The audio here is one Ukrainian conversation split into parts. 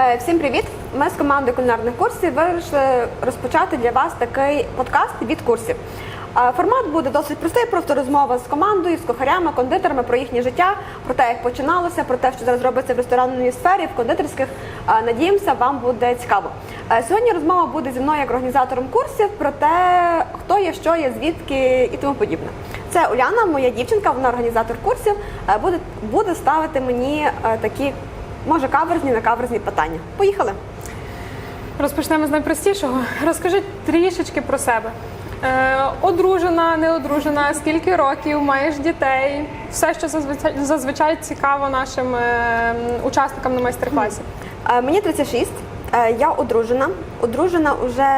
Е, Всім привіт! Ми з командою кулінарних курсів вирішили розпочати для вас такий подкаст від курсів. Е, Формат буде досить простий, просто розмова з командою, з кухарями, кондитерами про їхнє життя, про те, як починалося, про те, що зараз робиться в ресторанній сфері, в кондитерських. Е, Надіємося, вам буде цікаво. Сьогодні розмова буде зі мною як організатором курсів про те, хто є, що є, звідки і тому подібне. Це Уляна, моя дівчинка, вона організатор курсів. Буде, буде ставити мені такі може каверзні на каверзні питання. Поїхали. Розпочнемо з найпростішого. Розкажи трішечки про себе. Е, одружена, не одружена, скільки років, маєш дітей, все, що зазвичай, зазвичай цікаво нашим е, учасникам на майстер-класі. Е, Мені 36, е, я одружена. Одружена вже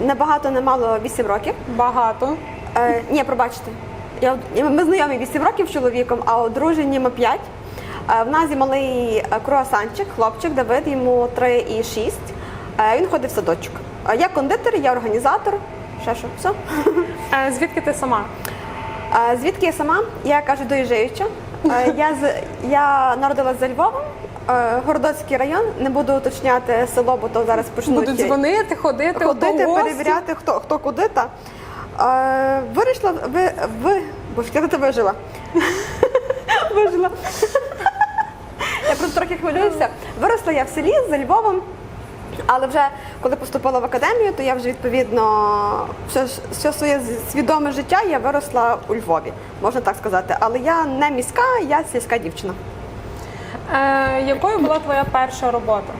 небагато, немало 8 років. Багато. Е, ні, пробачте. Я, од- ми знайомі 8 років з чоловіком, а одружені ми 5. Е, в нас є малий е, круасанчик, хлопчик Давид, йому 3 і 6. Е, він ходить в садочок. Я кондитер, я організатор. Ще що, все. Звідки ти сама? Звідки я сама? Я кажу доїжджаюча. Я з я народилась за Львовом, Городоцький район. Не буду уточняти село, бо то зараз почнуть Будуть дзвонити, ходити, ходити, перевіряти, хто хто куди та. Вирішла ви ви як ти вижила. Вижила. Я просто трохи хвилююся. Виросла я в селі за Львовом. Але вже коли поступила в академію, то я вже відповідно все, все своє свідоме життя я виросла у Львові, можна так сказати. Але я не міська, я сільська дівчина. Е, якою була твоя перша робота?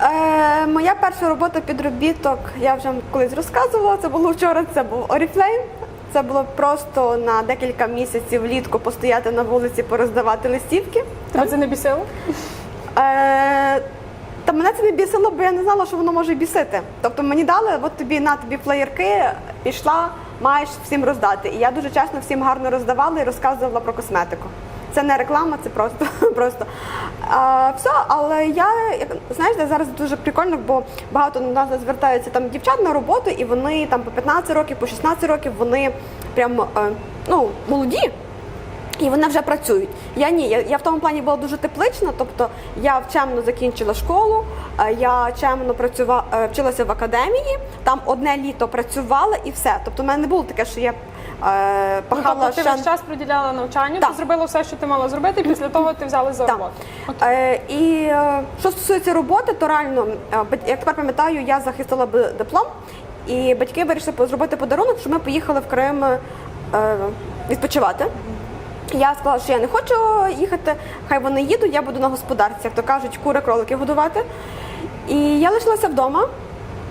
Е, моя перша робота підробіток, я вже колись розказувала. Це було вчора. Це був Oriflame. Це було просто на декілька місяців влітку постояти на вулиці, пороздавати листівки. Тебе це не бісило? Е, та мене це не бісило, бо я не знала, що воно може бісити. Тобто мені дали, от тобі на тобі флеєрки, пішла, маєш всім роздати. І я дуже чесно всім гарно роздавала і розказувала про косметику. Це не реклама, це просто просто. А, все, але я знаєш, зараз дуже прикольно, бо багато до нас звертаються там дівчат на роботу, і вони там по 15 років, по 16 років вони прям е, ну, молоді. І вони вже працюють. Я ні, я, я в тому плані була дуже теплична, тобто я чемно закінчила школу, е, я чемно працювала, вчилася в академії, там одне літо працювала і все. Тобто в мене не було таке, що я е, Ну, пахала тобто ти весь час приділяла навчанню, ти зробила все, що ти мала зробити, і після того ти взялась за роботу. Е, і е, що стосується роботи, то реально, е, як тепер пам'ятаю, я захистила б- диплом, і батьки вирішили зробити подарунок, що ми поїхали в Крим відпочивати. Я сказала, що я не хочу їхати, хай вони їдуть, я буду на господарці, як то кажуть, кури, кролики годувати. І я лишилася вдома.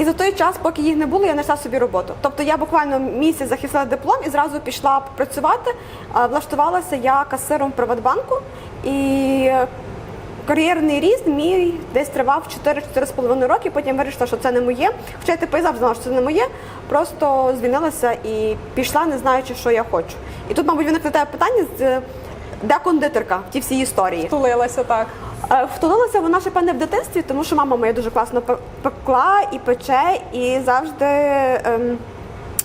І за той час, поки їх не було, я знайшла собі роботу. Тобто я буквально місяць захистила диплом і зразу пішла працювати. Влаштувалася я касиром Приватбанку. І кар'єрний ріст мій десь тривав 4-4,5 роки. Потім вирішила, що це не моє. Хоча я типу завжди знала, що це не моє. Просто звільнилася і пішла, не знаючи, що я хочу. І тут, мабуть, виникне те питання, де кондитерка в тій всій історії. Тулилася так. Е, Втулилася вона ще певне в дитинстві, тому що мама моя дуже класно пекла і пече, і завжди ем,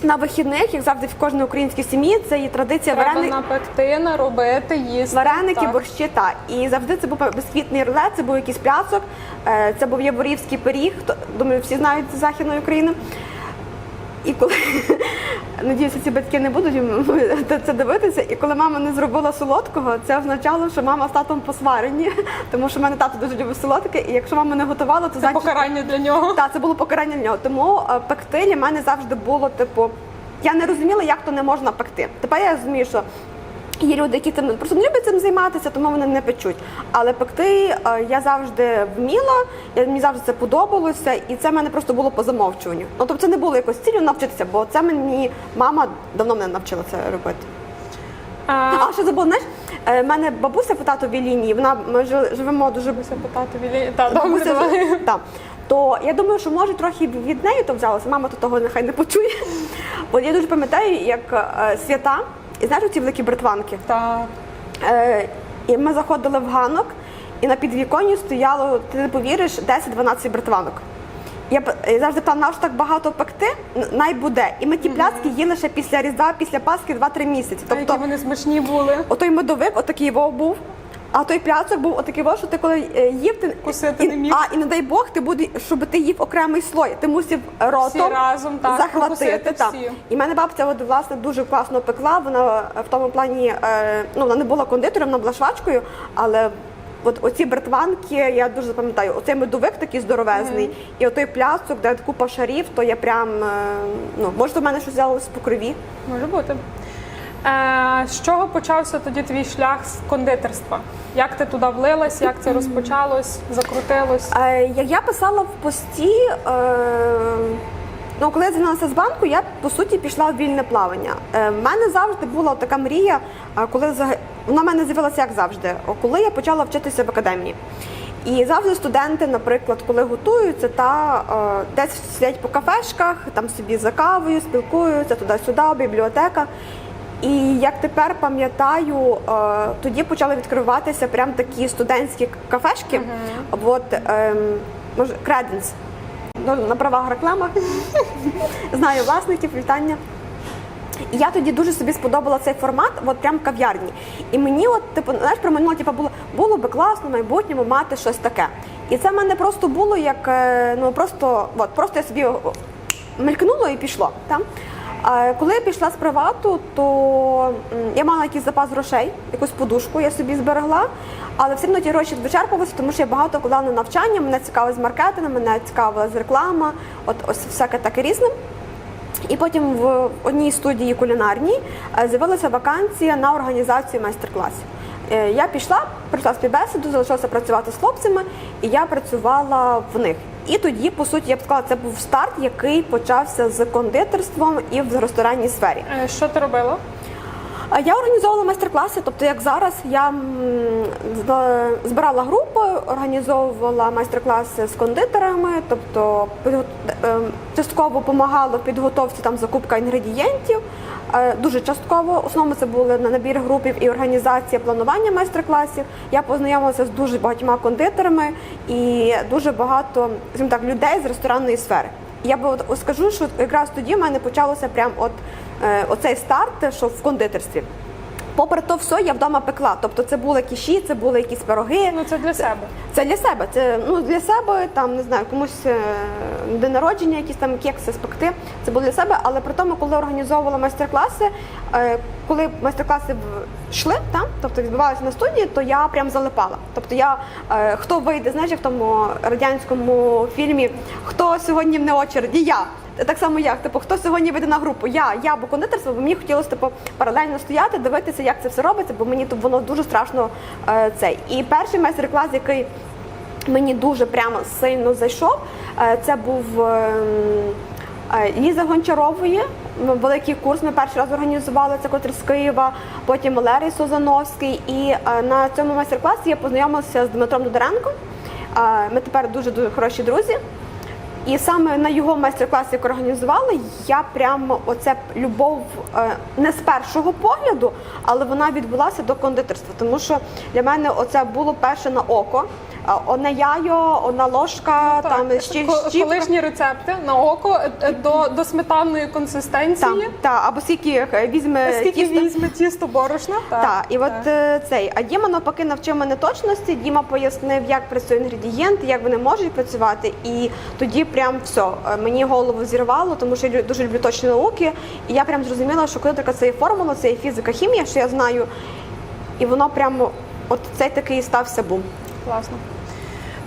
на вихідних, як завжди в кожній українській сім'ї, це є традиція Треба варени... напекти, наробити, їсти. вареники, Так. борщі. Та. І завжди це був безквітний рулет, це був якийсь пляцок, е, це був яворівський пиріг, думаю, всі знають з Західної України. І коли надіюся, ці батьки не будуть це- дивитися. І коли мама не зробила солодкого, це означало, що мама з татом посварені, тому що в мене тато дуже любить солодке, і якщо мама не готувала, то Це значить покарання для нього. так, це було покарання для нього. Тому пектилі пекти для мене завжди було типу. Я не розуміла, як то не можна пекти. Тепер я розумію, що є люди, які цим просто не люблять цим займатися, тому вони не печуть. Але пекти е, я завжди вміла, мені завжди це подобалося, і це в мене просто було по замовчуванню. Ну тобто це не було якось цілю навчитися, бо це мені мама давно мене навчила це робити. А, А ще забула, знаєш, е, в мене бабуся по татовій лінії, вона ми живемо дуже Бабуся по татові. Та, Бабуся давай. ж- так. То я думаю, що може трохи від неї то взялося. Мама то того нехай не почує. Бо я дуже пам'ятаю, як е, свята, і знаєш ці великі бритванки. Так. Е, і ми заходили в ганок, і на підвіконні стояло, ти не повіриш, 10-12 бритванок. Я я завжди питала, нам ж так багато пекти, най буде. І ми ті пляцки їли ще після Різдва, після Пасхи 2-3 місяці. Тобто, а які вони смачні були. отой медовик, отакий вов був. А той пляцок був отакий, во, що ти коли е, їв, ти Кусити і, не міг. А і не дай Бог, ти буде, щоб ти їв окремий слой. Ти мусив ротом разом, так, захватити. так. всі. І мене бабця от, власне дуже класно пекла. Вона е, в тому плані е, ну вона не була кондитером, вона була швачкою, але. От оці бертванки, я дуже запам'ятаю, оцей медовик такий здоровезний, і отой пляцок, де купа шарів, то я прям ну може в мене щось взялося по крові. Може бути. Е, з чого почався тоді твій шлях з кондитерства? Як ти туди влилась, як це розпочалось, закрутилось? Е, Як я писала в пості, е, ну коли я звільнилася з банку, я по суті пішла в вільне плавання. В мене завжди була така мрія, коли вона в мене з'явилася як завжди, коли я почала вчитися в академії. І завжди студенти, наприклад, коли готуються, та десь сидять по кафешках, там собі за кавою, спілкуються туди-сюди, бібліотека. І як тепер пам'ятаю, е, тоді почали відкриватися прям такі студентські кафешки. От ем, може Креденс. Ну, на правах реклами. Знаю власників, вітання. І я тоді дуже собі сподобала цей формат, от прям кав'ярні. І мені, от, типу, знаєш, про минуло, типу, було, було би класно в майбутньому мати щось таке. І це в мене просто було як, е, ну просто, от, просто я собі мелькнуло і пішло. Там. Коли я пішла з привату, то я мала якийсь запас грошей, якусь подушку я собі зберегла, але все одно ті гроші вичерпувалися, тому що я багато вкладала на навчання, мене цікавилось маркетинг, мене цікавилась реклама, от ось всяке таке різне. І потім в одній студії кулінарній е, з'явилася вакансія на організацію майстер-класів. Е, Я пішла, пройшла співбесіду, залишилася працювати з хлопцями, і я працювала в них. І тоді, по суті, я б сказала, це був старт, який почався з кондитерством і в ресторанній сфері. Е, що ти робила? Я організовувала майстер-класи, тобто як зараз я збирала групи, організовувала майстер-класи з кондитерами, тобто е, частково допомагала в підготовці там закупка інгредієнтів. Е, Дуже частково в основному це були на набір групів і організація планування майстер-класів. Я познайомилася з дуже багатьма кондитерами і дуже багато так людей з ресторанної сфери. Я би от скажу, що якраз тоді в мене почалося прям от е, оцей старт, що в кондитерстві. Попри то все, я вдома пекла. Тобто це були кіші, це були якісь пироги. Ну це для себе. Це для себе. Це ну для себе, там не знаю, комусь е, день народження, якісь там кекси спекти. Це було для себе. Але при тому, коли організовувала майстер-класи, е, коли майстер-класи йшли, там, тобто відбувалися на студії, то я прям залипала. Тобто я е, хто вийде, знаєш, в тому радянському фільмі, хто сьогодні в не очереді? Я. Так само як, типу, хто сьогодні вийде на групу? Я, я бо кондитерство, бо мені хотілося типу, паралельно стояти, дивитися, як це все робиться, бо мені тут воно дуже страшно е, цей. І перший майстер-клас, який мені дуже прямо сильно зайшов, е, це був ем, е, Ліза Гончарової. Великий курс ми перший раз організували це котре з Києва, потім Валерій Созановський. І е, на цьому майстер-класі я познайомилася з Дмитром Дудоренком. Е, Ми тепер дуже дуже хороші друзі. І саме на його майстер-класі, як організували, я прямо оце любов е, не з першого погляду, але вона відбулася до кондитерства. Тому що для мене оце було перше на око. Одне яйо, одна ложка, там ще колишні рецепти на око е, е, до, до сметанної консистенції. Там, та, або скільки е, візьме Скільки тісто. візьме тісто борошна? Так, Так, і от так. е, цей. А Діма навпаки навчив мене точності. Діма пояснив, як працюють інгредієнти, як вони можуть працювати. І тоді прям все, мені голову зірвало, тому що я дуже люблю точні науки. І я прям зрозуміла, що кондитерка це є формула, це є фізика, хімія, що я знаю. І воно прямо, от цей такий стався бум. Класно.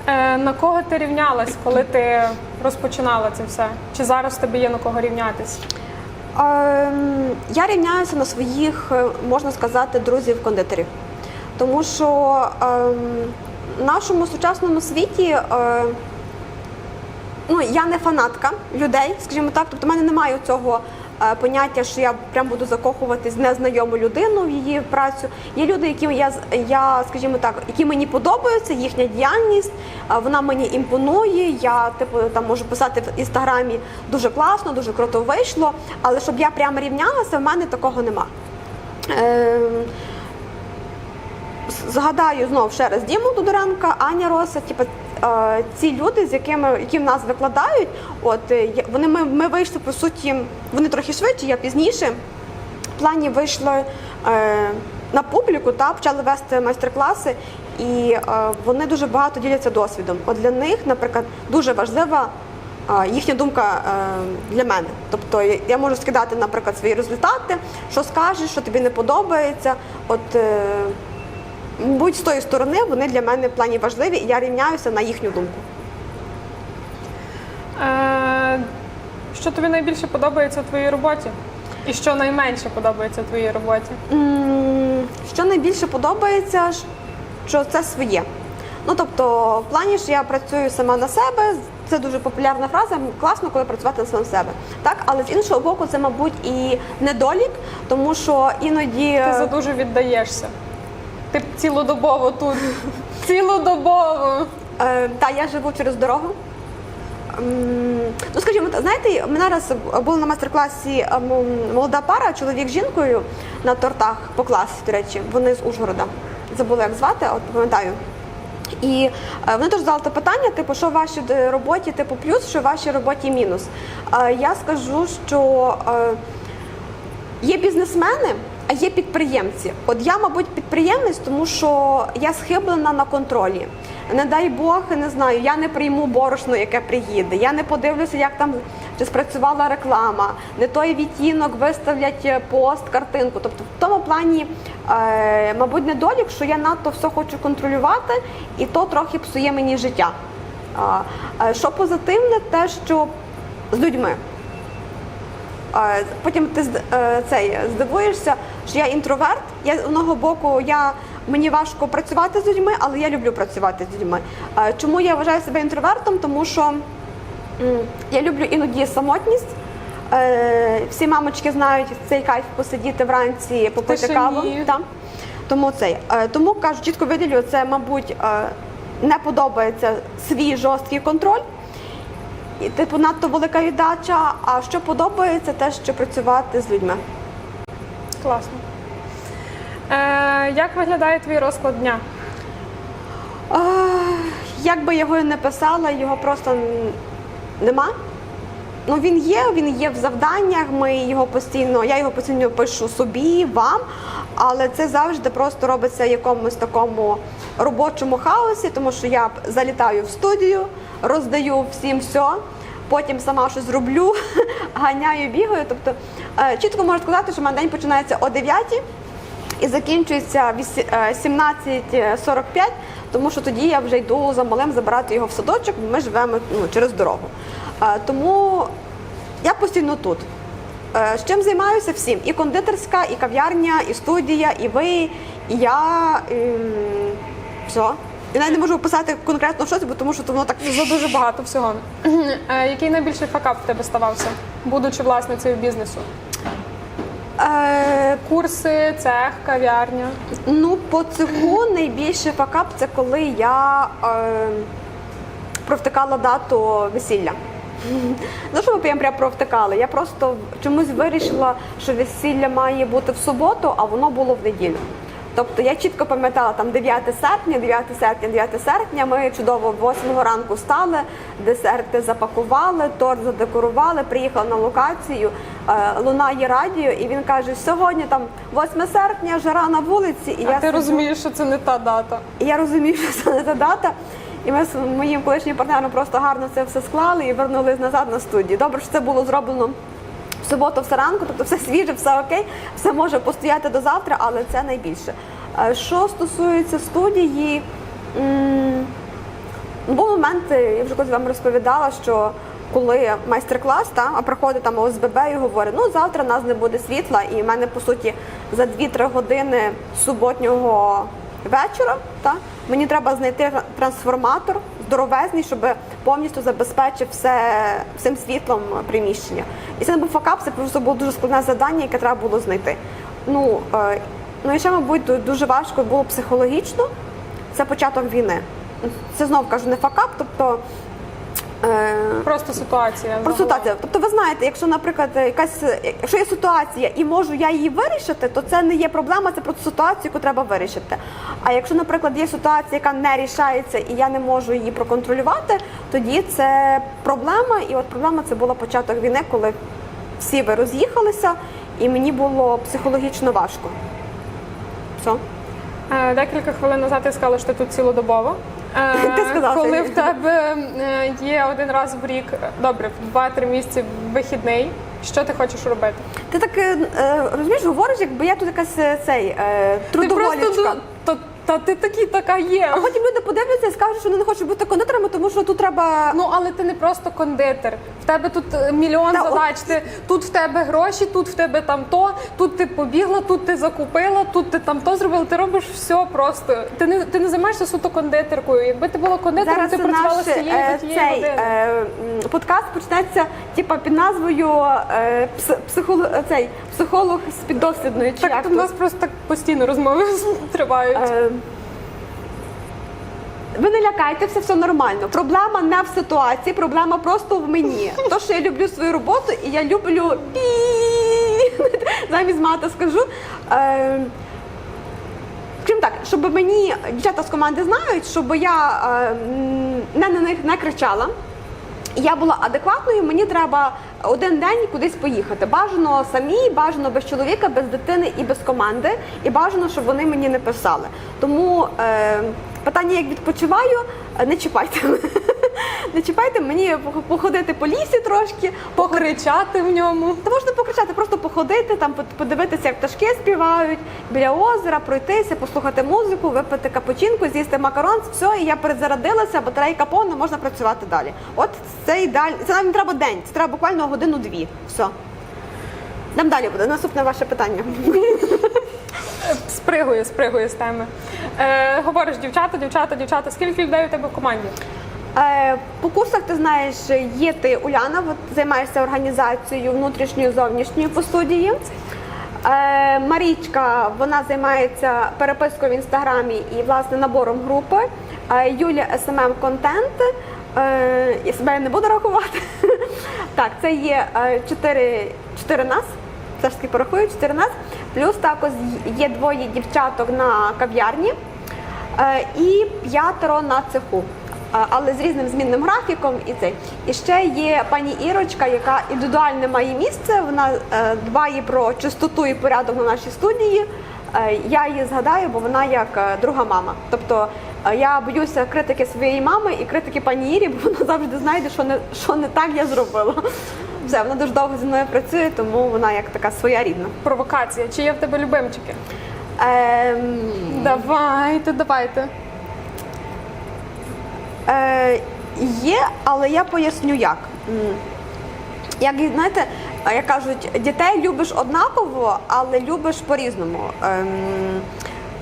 Е, на кого ти рівнялась, коли ти розпочинала це все? Чи зараз тебе є на кого рівнятись? Ем, я рівняюся на своїх, е, можна сказати, друзів-кондитерів. Тому що ем, в нашому сучасному світі е, ну, я не фанатка людей, скажімо так. Тобто в мене немає цього поняття, що я прям буду закохуватись в незнайому людину в її працю. Є люди, які я, я скажімо так, які мені подобаються, їхня діяльність, е, вона мені імпонує. Я типу там можу писати в інстаграмі дуже класно, дуже круто вийшло. Але щоб я прямо рівнялася, в мене такого нема. Ем, Згадаю знов ще раз Діму Тодоренка, Аня Роса, типу, е, ці люди, з якими які в нас викладають, от е, вони ми, ми вийшли по суті, вони трохи швидше, я пізніше. В плані вийшли е, на публіку та почали вести майстер-класи, і е, вони дуже багато діляться досвідом. От для них, наприклад, дуже важлива е, їхня думка е, для мене. Тобто я- можу скидати, наприклад, свої результати, що скажеш, що тобі не подобається. От будь з тої сторони, вони для мене в плані важливі, і я рівняюся на їхню думку. Е, що тобі найбільше подобається в твоїй роботі? І що найменше подобається в твоїй роботі? М, Що найбільше подобається, що це своє. Ну тобто, в плані, що я працюю сама на себе, це дуже популярна фраза. Класно, коли працювати на самому себе. Так, але з іншого боку, це, мабуть, і недолік, тому що іноді Ти задуже віддаєшся. Ти цілодобово тут. Цілодобово. Е, та я живу через дорогу. М, Ну, скажімо, так, знаєте, ми зараз були на майстер-класі ем, молода пара, чоловік з жінкою на тортах по класі, до речі, вони з Ужгорода. Забула, як звати, от пам'ятаю. І е, вони теж задали те питання, типу, що в вашій роботі типу плюс, що в вашій роботі мінус. Е, Я скажу, що е, Є бізнесмени, а є підприємці. От я, мабуть, підприємець, тому що я схиблена на контролі. Не дай Бог, не знаю, я не прийму борошно, яке приїде. Я не подивлюся, як там чи спрацювала реклама, не той відтінок виставлять е, пост, картинку. Тобто, в тому плані, е, мабуть, недолік, що я надто все хочу контролювати, і то трохи псує мені життя. Е, Що позитивне, те, що з людьми. Потім ти е, цей здивуєшся, що я інтроверт. Я з одного боку, я мені важко працювати з людьми, але я люблю працювати з людьми. Чому я вважаю себе інтровертом? Тому що я люблю іноді самотність. Е, Всі мамочки знають цей кайф посидіти вранці, попити каву. Та. Тому цей. Е, Тому кажу, чітко виділю, це, мабуть, не подобається свій жорсткий контроль. І, типу, надто велика віддача. А що подобається, те, що працювати з людьми. Класно. Е, як виглядає твій розклад дня? Е, Як би його і не писала, його просто нема. Ну він є, він є в завданнях. Ми його постійно, я його постійно пишу собі, вам, але це завжди просто робиться в якомусь такому робочому хаосі, тому що я залітаю в студію, роздаю всім все, потім сама щось роблю, ганяю, бігаю. Тобто е, чітко можу сказати, що мене день починається о 9 і закінчується вісі- е, 17.45, тому що тоді я вже йду за малим забирати його в садочок, ми живемо ну, через дорогу. Тому я постійно тут. Е, З чим займаюся всім? І кондитерська, і кав'ярня, і студія, і ви, і я. І... Все. І навіть не можу описати конкретно щось, бо тому що то воно так За дуже багато всього. Е, який найбільший факап в тебе ставався, будучи власницею бізнесу? Е, Курси, цех, кав'ярня. Ну, по цеху найбільший факап це коли я е, провтикала дату весілля. Ну, що ви прям провтикали? Я просто чомусь вирішила, що весілля має бути в суботу, а воно було в неділю. Тобто я чітко пам'ятала там 9 серпня, 9 серпня, 9 серпня. Ми чудово 8 ранку встали, десерти запакували, торт задекорували, приїхали на локацію. е, Лунає радіо, і він каже: сьогодні там 8 серпня, жара на вулиці. І А я ти сиджу- розумієш, що це не та дата. і я розумію, що це не та дата. І ми з моїм колишнім партнером просто гарно це все склали і вернулись назад на студію. Добре, що це було зроблено в суботу, все ранку, тобто все свіже, все окей, все може постояти до завтра, але це найбільше. Е, Що стосується студії, був момент, я вже колись вам розповідала, що коли майстер-клас, а приходить там ОСББ і говорить, ну завтра в нас не буде світла, і в мене по суті за 2-3 години суботнього вечора, та, мені треба знайти трансформатор здоровезний, щоб повністю забезпечив все всім світлом приміщення. І це не був факап, це просто було дуже складне завдання, яке треба було знайти. Ну, е, ну і ще, мабуть, дуже важко було психологічно. Це початок війни. Це знов кажу, не факап, тобто. Е, Просто ситуація. про загалом. ситуацію. Тобто, ви знаєте, якщо, наприклад, якась якщо є ситуація і можу я її вирішити, то це не є проблема, це просто ситуація, яку треба вирішити. А якщо, наприклад, є ситуація, яка не рішається, і я не можу її проконтролювати, тоді це проблема. І от проблема це була початок війни, коли всі ви роз'їхалися, і мені було психологічно важко. Все. Декілька хвилин назад ти сказала, що ти тут цілодобово. Е, Ти сказала, Коли в тебе е, є один раз в рік, добре, в 2-3 місяці вихідний, що ти хочеш робити? Ти так е, е, розумієш, говориш, якби я тут якась е, цей е, Ти просто трудоголічка. Та, ти такий така є. А потім люди подивляться і скажуть, що вони не хочуть бути кондитерами, тому що тут треба. Ну але ти не просто кондитер. В тебе тут е, мільйон Та, задач. Ти тут в тебе гроші, тут в тебе там то, тут ти побігла, тут ти закупила, тут ти там то зробила. Ти робиш все просто. Ти не ти не займаєшся суто кондитеркою. Якби ти була кондитером, Зараз ти працювала з цієї е, до тієї цей години. е, м, подкаст почнеться типа під назвою е, пс- психолог, цей психолог з піддослідною. Чи Так як у тут? нас просто так постійно розмови тривають. Е, Ви не лякайтеся, все нормально. Проблема не в ситуації, проблема просто в мені. То, що я люблю свою роботу і я люблю пі замість мата скажу. Е, Крім так, щоб мені дівчата з команди знають, щоб я е, м, не на них не кричала. Я була адекватною, мені треба один день кудись поїхати. Бажано самі, бажано без чоловіка, без дитини і без команди. І бажано, щоб вони мені не писали. Тому е, питання, як відпочиваю, не чіпайте. Не чіпайте мені походити по лісі трошки, Покричати в ньому. та можна покричати, просто походити, там подивитися, як пташки співають біля озера, пройтися, послухати музику, випити капучинку, з'їсти макарон, все, і я перезарядилася, батарейка повна, можна працювати далі. От це ідеально. Це нам треба день, це треба буквально годину-дві. Все. Нам далі буде. Наступне ваше питання. Спригує, спригує з теми. Е, говориш, дівчата, дівчата, дівчата. Скільки людей у тебе в команді? Е, По курсах ти знаєш, є ти Уляна, от займаєшся організацією внутрішньою зовнішньою по студії. Е, Марічка, вона займається перепискою в інстаграмі і власне набором групи. Е, Юля СММ контент. Я себе не буду рахувати. Так, це є е, чотири, чотири нас. Все ж таки порахую, чотири нас. Плюс також є двоє дівчаток на кав'ярні і п'ятеро на цеху. Але з різним змінним графіком і цей. І ще є пані Ірочка, яка індивідуальне має місце. Вона е, дбає про чистоту і порядок на нашій студії. Е, Я її згадаю, бо вона як е, друга мама. Тобто я боюся критики своєї мами і критики пані Ірі, бо вона завжди знайде, що не що не так я зробила. Все, вона дуже довго зі мною працює, тому вона як така своя рідна. Провокація. Чи є в тебе любимчики? Ем, Давайте, давайте. Е, є, але я поясню як. Як знаєте, е, як кажуть, дітей любиш однаково, але любиш по-різному. Ем,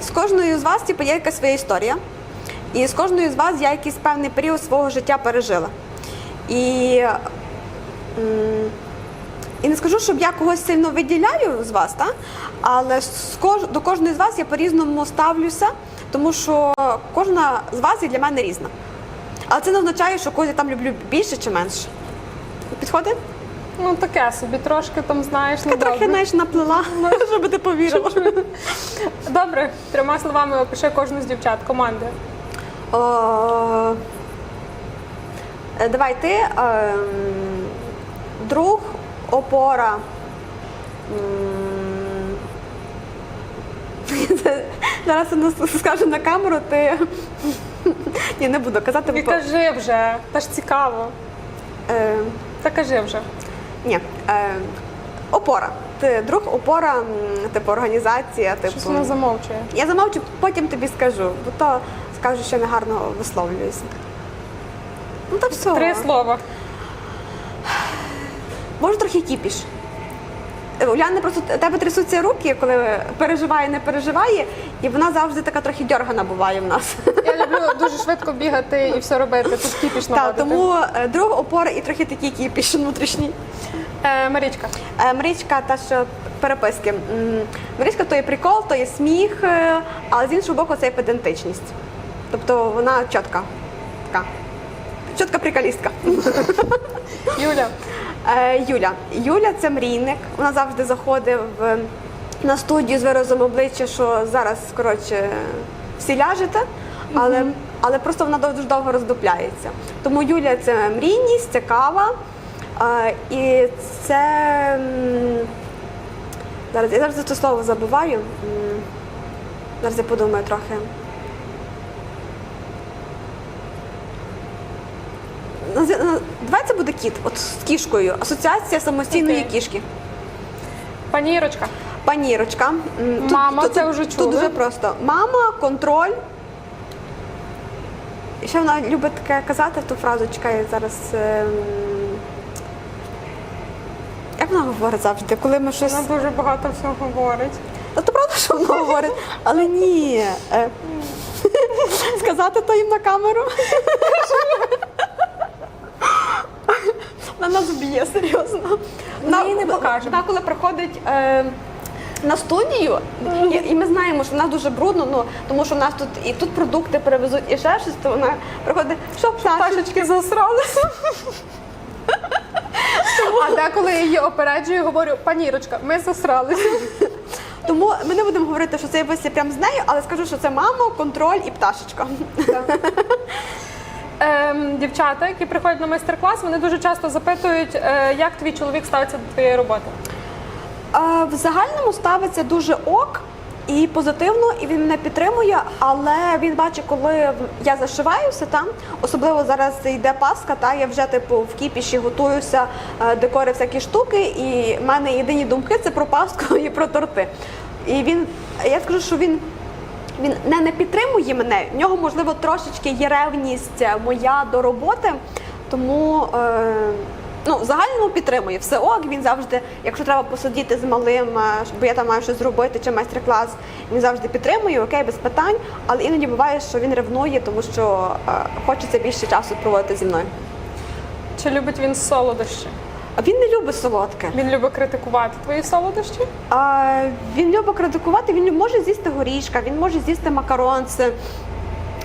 з кожною з вас типу, є якась своя історія, і з кожною з вас я якийсь певний період свого життя пережила. І, і не скажу, щоб я когось сильно виділяю з вас, та? але з кож- до кожної з вас я по-різному ставлюся, тому що кожна з вас є для мене різна. Але це не означає, що когось я там люблю більше чи менше. Підходить? Ну таке собі, трошки там знаєш, не трохи знаєш, наплела, щоб ти повірила. Добре, трьома словами опиши кожну з дівчат команди. О, е, Давай ти. ем, Друг, опора. Зараз скажу на камеру, ти. Ні, не буду казати. І бо- кажи вже, та ж цікаво. Е, Та кажи вже. Ні. Е, Опора. Ти друг, опора, типу організація, Щось типу. вона замовчує. Я замовчу, потім тобі скажу, бо то скажу, що негарно висловлююся. Ну та все. Три слова. Може трохи кіпіш. У Уляни просто тебе трясуться руки, коли переживає, не переживає, і вона завжди така трохи дьоргана буває в нас. Я люблю дуже швидко бігати і все робити. Тут кіпіш Так, наводити. тому е, друг опора і трохи такий кіпіш внутрішній. Е, Марічка. Е, Марічка, та що переписки. М, Марічка то є прикол, то є сміх, е, але з іншого боку, це є педантичність. Тобто вона чітка. Така. Чітка приколістка. Юля. Е, Юля. Юля це мрійник. Вона завжди заходить в, на студію з виразом обличчя, що зараз коротше всі ляжете, але, але просто вона дуже довго роздупляється. Тому Юля це мрійність, це кава. Е, і це. Зараз я завжди це слово забуваю. Зараз я подумаю трохи. Нази- Давай це буде кіт, от з кішкою. Асоціація самостійної Окей. кішки. Пані Ірочка, Панірочка. М, Мама, тут- це тут- вже Тут дуже просто. Мама, контроль. І ще вона любить таке казати ту фразу, чекай, зараз. ем, Як вона говорить завжди, коли ми щось. вона дуже багато всього говорить. Та то правда, що вона говорить, але ні. Е, Сказати то їм на камеру. Вона нас вб'є, серйозно. Їй не покажемо. Вона коли приходить е, на студію, і, і ми знаємо, що в нас дуже брудно, ну, тому що в нас тут і тут продукти перевезуть, і ще щось, то вона приходить, що пташечки засралися. А деколи я її опереджую, говорю, пані Ірочка, ми засралися. Тому ми не будемо говорити, що це висі прямо з нею, але скажу, що це мама, контроль і пташечка. Ем, дівчата, які приходять на майстер-клас, вони дуже часто запитують, е, як твій чоловік ставиться до твоєї роботи. Е, В загальному ставиться дуже ок і позитивно, і він мене підтримує, але він бачить, коли я зашиваюся там, особливо зараз йде Пасха, та я вже типу в кіпіші готуюся, е, декори всякі штуки, і в мене єдині думки це про Пасху і про торти. І він, я скажу, що він. Він не, не підтримує мене. В нього, можливо, трошечки є ревність моя до роботи, тому е, ну, в загальному підтримує. Все ок, він завжди, якщо треба посидіти з малим, е, бо я там маю щось зробити чи майстер-клас, він завжди підтримує, окей, без питань. Але іноді буває, що він ревнує, тому що е, хочеться більше часу проводити зі мною. Чи любить він солодощі? А він не любить солодке. Він любить критикувати твої солодощі? А, він любить критикувати, він може з'їсти горішка, він може з'їсти макаронці.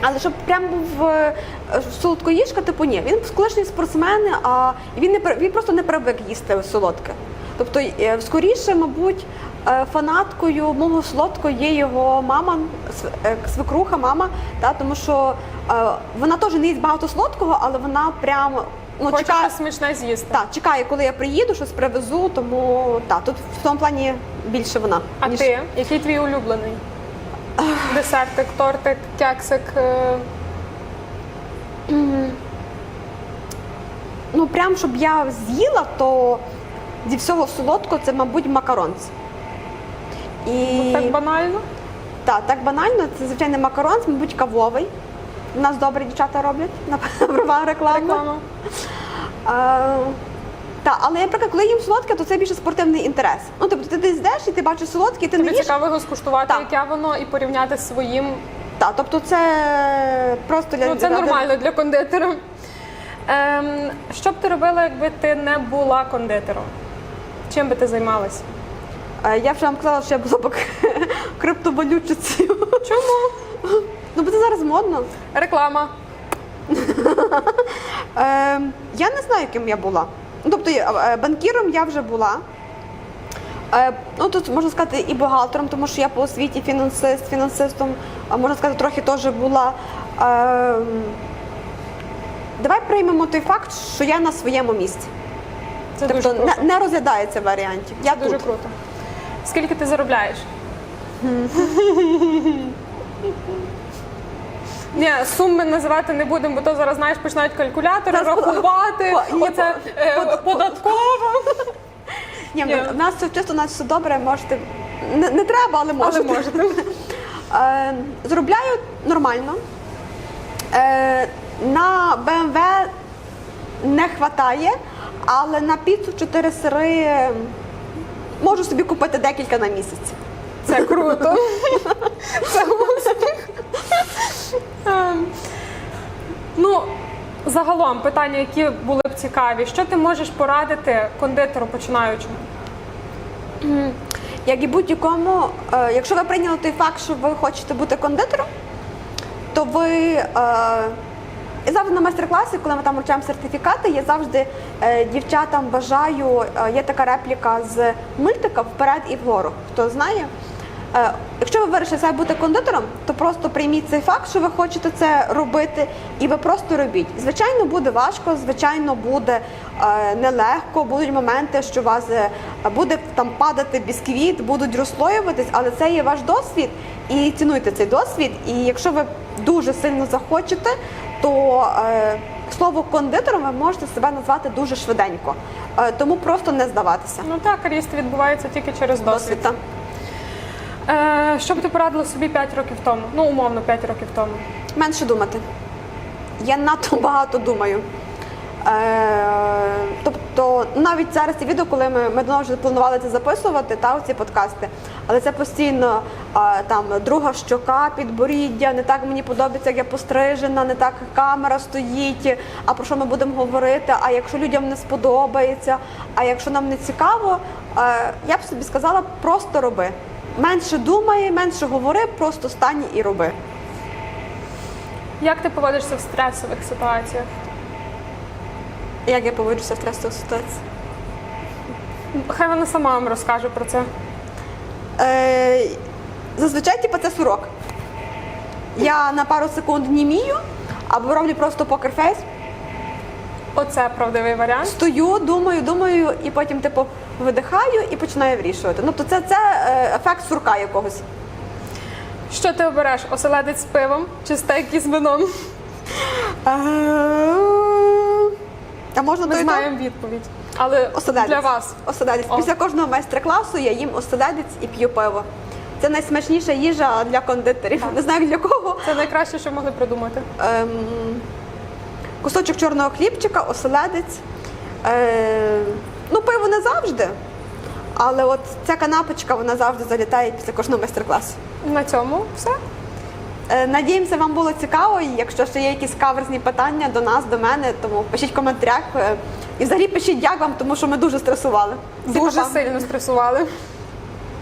Але щоб прям був е, солодкоїжка, типу ні. Він колишній спортсмен, а він не він просто не привик їсти солодке. Тобто, е, скоріше, мабуть, е, фанаткою мого солодкого є його мама, свекруха, мама, та, тому що вона теж не їсть багато солодкого, але вона прям ну, Хоче чекає, смачне з'їсти. так, чекає, коли я приїду, щось привезу, тому так, тут в тому плані більше вона. А ніж- ти? Який твій улюблений? Десертик, тортик, кексик. е, Ну прям щоб я з'їла, то зі всього солодкого це, мабуть, макаронці. І Так банально? так, так банально, це звичайно макарон, мабуть, кавовий. У нас добрі дівчата роблять на права. Реклама. А, та, але, наприклад, коли їм солодке, то це більше спортивний інтерес. Ну, тобто ти десь йдеш і ти бачиш солодке, і ти не Тобі їш. цікаво його скуштувати, Так. яке воно, і порівняти з своїм. Та, тобто це просто для Ну, це для- нормально для кондитера. Ем, що б ти робила, якби ти не була кондитером? Чим би ти займалася? Е, Я вже вам казала, що я була б криптовалютчицею. Чому? Ну, бо це зараз модно. Реклама. Е, я не знаю, ким я була. Ну, тобто е, банкіром я вже була. Е, ну, тут можна сказати і бухгалтером, тому що я по освіті фінансист, фінансистом, можна сказати, трохи теж була. Е, давай приймемо той факт, що я на своєму місці. Це тобто дуже круто. не, не розглядається варіантів. Я Дуже тут. круто. Скільки ти заробляєш? Ні, суми називати не будемо, бо то зараз знаєш, починають калькулятори под- рахувати. по- ні, Оце е, податково. Ні, Ні. в нас все чисто, у нас все добре, можете. Не, не треба, але можете. Можете. Е, Заробляю нормально. Е, На БМВ не вистачає, але на піцу 4 сири можу собі купити декілька на місяць. Це круто. Це успіх. Ем, Ну, загалом питання, які були б цікаві. Що ти можеш порадити кондитеру починаючому? Як і будь-якому, е, якщо ви прийняли той факт, що ви хочете бути кондитером, то ви е, завжди на майстер-класі, коли ми там вручаємо сертифікати, я завжди е, дівчатам бажаю, е, є така репліка з мультика вперед і вгору. Хто знає? Е, якщо ви вирішили себе бути кондитером, то просто прийміть цей факт, що ви хочете це робити, і ви просто робіть. Звичайно, буде важко, звичайно, буде е, нелегко, будуть моменти, що у вас е, буде там падати бісквіт, будуть розслоюватись, але це є ваш досвід, і цінуйте цей досвід. І якщо ви дуже сильно захочете, то слово кондитером ви можете себе назвати дуже швиденько. Тому просто не здаватися. Ну так, ріст відбувається тільки через досвід. Досвід. Е, що б ти порадила собі 5 років тому? Ну, умовно, 5 років тому. Менше думати. Я надто багато думаю. Е, тобто, навіть зараз ці відео, коли ми, ми давно вже планували це записувати, та ці подкасти, але це постійно е, там друга щока, підборіддя, не так мені подобається, як я пострижена, не так камера стоїть, а про що ми будемо говорити? А якщо людям не сподобається, а якщо нам не цікаво, е, я б собі сказала, просто роби. Менше думай, менше говори, просто стань і роби. Як ти поводишся в стресових ситуаціях? Як я поводжуся в стресовій ситуації? Хай вона сама вам розкаже про це. Е, зазвичай типу, це сурок. Я на пару секунд німію або роблю просто покерфейс, Оце правдивий варіант. стою, думаю, думаю, і потім типу видихаю і починаю вирішувати. Ну, то це, це е, ефект сурка якогось. Що ти обереш? Оселедець з пивом чи стейк із вином? Е, А можна Ми знаємо відповідь. Але Оселедець. для вас. Оселедець. О. Після кожного майстер-класу я їм оселедець і п'ю пиво. Це найсмачніша їжа для кондитерів. Не знаю для кого. Це найкраще, що могли придумати. Ем, кусочок чорного хлібчика, оселедець. Е, ну, пиво не завжди. Але от ця канапочка вона завжди залітає після кожного майстер-класу. На цьому все. Е, надіємося, вам було цікаво. І якщо ще є якісь каверзні питання до нас, до мене, тому пишіть в коментарях. Е, і взагалі пишіть, як вам, тому що ми дуже стресували. Дуже па-па. сильно стресували.